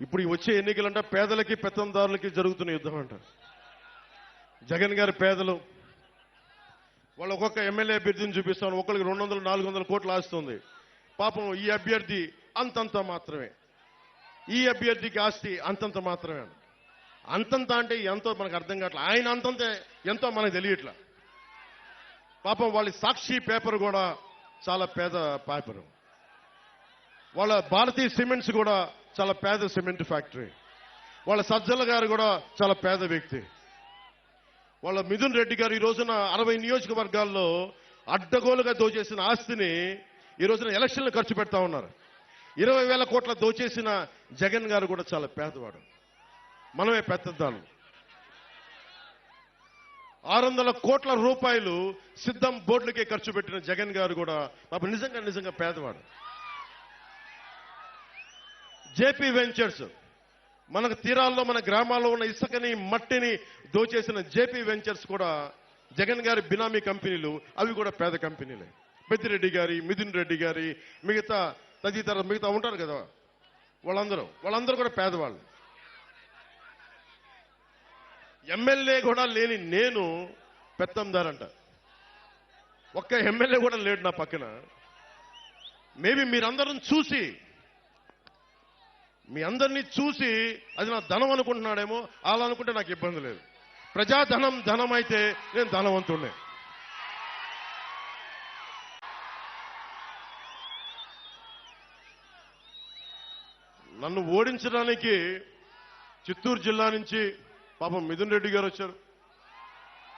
ఇప్పుడు వచ్చే ఎన్నికలంటే పేదలకి పెత్తందారులకి జరుగుతున్న యుద్ధం అంట. జగన్ గారి పేదలు వాళ్ళు ఒక్కొక్క ఎమ్మెల్యే అభ్యర్థిని చూపిస్తాను ఒకరికి రెండు వందలు నాలుగు వందల కోట్లు ఆస్తుంది. పాపం ఈ అభ్యర్థి అంతంత మాత్రమే. ఈ అభ్యర్థికి ఆస్తి అంతంత మాత్రమే. అంతంత అంటే ఎంతో మనకు అర్థం కావట్లే. ఆయన అంతంత ఎంతో మనకు తెలియట్లా. పాపం వాళ్ళ సాక్షి పేపర్ కూడా చాలా పేద పేపర్. వాళ్ళ భారతీయ సిమెంట్స్ కూడా చాలా పేద సిమెంట్ ఫ్యాక్టరీ. వాళ్ళ సజ్జల గారు కూడా చాలా పేద వ్యక్తి. వాళ్ళ మిథున్ రెడ్డి గారు ఈ రోజున అరవై నియోజకవర్గాల్లో అడ్డగోలుగా దోచేసిన ఆస్తిని ఈ రోజున ఎలక్షన్లు ఖర్చు పెడతా ఉన్నారు. ఇరవై వేల కోట్ల దోచేసిన జగన్ గారు కూడా చాలా పేదవాడు. మనమే పెద్దదాలు ఆరు వందల కోట్ల రూపాయలు సిద్ధం బోర్డులకే ఖర్చు పెట్టిన జగన్ గారు కూడా పాప నిజంగా నిజంగా పేదవాడు. JP ventures. మనకు తీరాల్లో మన గ్రామాల్లో ఉన్న ఇసుకని మట్టిని దోచేసిన జేపీ వెంచర్స్ కూడా జగన్ గారి బినామీ కంపెనీలు. అవి కూడా పేద కంపెనీలే. పెద్దిరెడ్డి గారి మిథున్ రెడ్డి గారి మిగతా తదితర మిగతా ఉంటారు కదా. వాళ్ళందరూ. వాళ్ళందరూ కూడా పేదవాళ్ళు. ఎమ్మెల్యే కూడా లేని నేను పెత్తందారంట. ఒక్క ఎమ్మెల్యే కూడా లేడు నా పక్కన. మేబీ మీరందరం చూసి మీ అందరినీ చూసి అది నా ధనం అనుకుంటున్నాడేమో అలా అనుకుంటే నాకు ఇబ్బంది లేదు. ప్రజాధనం ధనం అయితే నేను ధనవంతుడినే నన్ను ఓడించడానికి చిత్తూరు జిల్లా నుంచి పాపం మిథున్ రెడ్డి గారు వచ్చారు.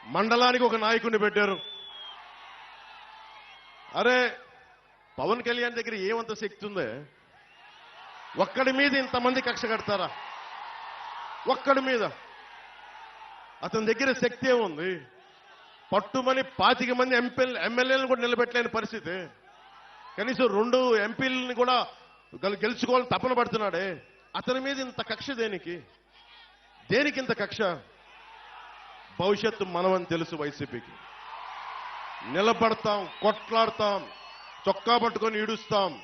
మండలానికి ఒక నాయకుడిని పెట్టారు. అరే పవన్ కళ్యాణ్ దగ్గర ఏమంత శక్తి ఉందే? ఒక్కడి మీద ఇంతమంది కక్ష కడతారా? ఒక్కడి మీద. అతని దగ్గర శక్తి ఏముంది? పట్టుమని పాతిక మంది ఎంపీ ఎమ్మెల్యేలను కూడా నిలబెట్టలేని పరిస్థితి. కనీసం రెండు ఎంపీలని కూడా గెలుచుకోవాలని తపన పడుతున్నాడే. అతని మీద ఇంత కక్ష దేనికి? దేనికి ఇంత కక్ష? భవిష్యత్తు మనమని తెలుసు వైసీపీకి. నిలబడతాం కొట్లాడతాం చొక్కా పట్టుకొని ఈడుస్తాం.